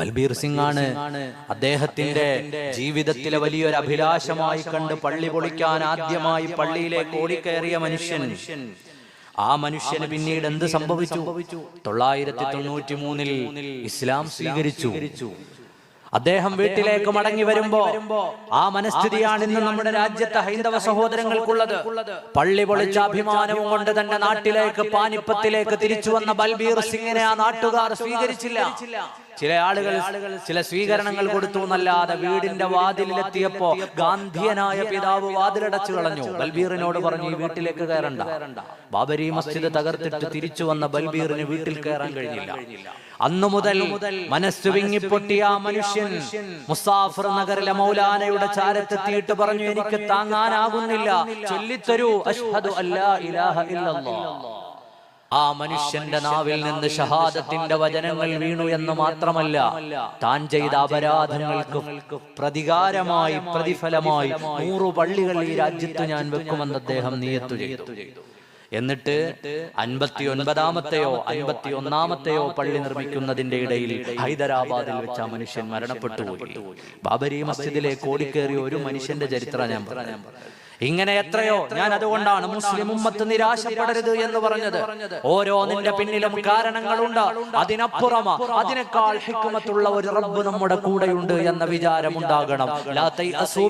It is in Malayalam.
ബൽബീർ സിംഗ് ആണ് അദ്ദേഹത്തിന്റെ ജീവിതത്തിലെ വലിയൊരു അഭിലാഷമായി കണ്ട് പള്ളി പൊളിക്കാൻ ആദ്യമായി പള്ളിയിലേക്ക് ഓടിക്കയറിയ മനുഷ്യൻ. ആ മനുഷ്യന് പിന്നീട് എന്ത് സംഭവിച്ചു? തൊള്ളായിരത്തി തൊണ്ണൂറ്റി മൂന്നിൽ ഇസ്ലാം സ്വീകരിച്ചു. അദ്ദേഹം വീട്ടിലേക്ക് മടങ്ങി വരുമ്പോ ആ മനസ്ഥിതിയാണ് ഇന്ന് നമ്മുടെ രാജ്യത്തെ ഹൈന്ദവ സഹോദരങ്ങൾക്കുള്ളത്. പള്ളി പൊളിച്ച അഭിമാനവും കൊണ്ട് തന്നെ നാട്ടിലേക്ക് പാനിപ്പത്തിലേക്ക് തിരിച്ചു വന്ന ബൽബീർ സിംഗിനെ ആ നാട്ടുകാർ സ്വീകരിച്ചില്ല. ചില ആളുകൾ ചില സ്വീകരണങ്ങൾ കൊടുത്തു എന്നല്ലാതെ വീടിന്റെ വാതിലിലെത്തിയപ്പോ ഗാന്ധിയനായ പിതാവ് വാതിലടച്ചു കളഞ്ഞു. ബൽബീറിനോട് പറഞ്ഞു ഈ വീട്ടിലേക്ക് കയറണ്ട. ബാബരി മസ്ജിദ് തകർത്തിട്ട് തിരിച്ചു വന്ന ബൽബീറിന് വീട്ടിൽ കയറാൻ കഴിഞ്ഞില്ല അന്നു മുതൽ മനസ്സ് വിങ്ങിപ്പൊട്ടിയ മനുഷ്യൻ മുസാഫർ നഗറിലെ മൗലാനയുടെ ചാരത്തെത്തിയിട്ട് പറഞ്ഞു എനിക്ക് താങ്ങാനാകുന്നില്ല. ചൊല്ലിത്തരൂ. അഷ്ഹദു അല്ലാ ഇലാഹ ഇല്ലല്ലാഹ് ആ മനുഷ്യന്റെ നാവിൽ നിന്ന് ഷഹാദത്തിന്റെ വചനങ്ങൾ വീണു എന്ന് മാത്രമല്ല താൻ ചെയ്ത അപരാധങ്ങൾക്ക് പ്രതികാരമായി പ്രതിഫലമായി നൂറു പള്ളികൾ ഈ രാജ്യത്ത് ഞാൻ വെക്കുമെന്ന് അദ്ദേഹം നിയത്തു ചെയ്തു. എന്നിട്ട് അൻപത്തി ഒൻപതാമത്തെയോ അൻപത്തി ഒന്നാമത്തെയോ പള്ളി നിർമ്മിക്കുന്നതിന്റെ ഇടയിൽ ഹൈദരാബാദിൽ വെച്ച് ആ മനുഷ്യൻ മരണപ്പെട്ടു പോയി. ബാബരി മസ്ജിദിലേക്ക് ഓടിക്കേറിയ ഒരു മനുഷ്യന്റെ ചരിത്രം ഞാൻ പറഞ്ഞു ഇങ്ങനെ എത്രയോ ഞാൻ അതുകൊണ്ടാണ് മുസ്ലിം ഉമ്മത്ത് നിരാശപ്പെടരുത് എന്ന് പറഞ്ഞത്. ഓരോ നിന്റെ പിന്നിലും കാരണങ്ങളുണ്ട്. അതിനപ്പുറമ അതിനേക്കാൾ ഹിക്കുമത്തുള്ള ഒരു റബ്ബ് നമ്മുടെ കൂടെയുണ്ട് എന്ന വിചാരം ഉണ്ടാകണം വ തൈഅസൂ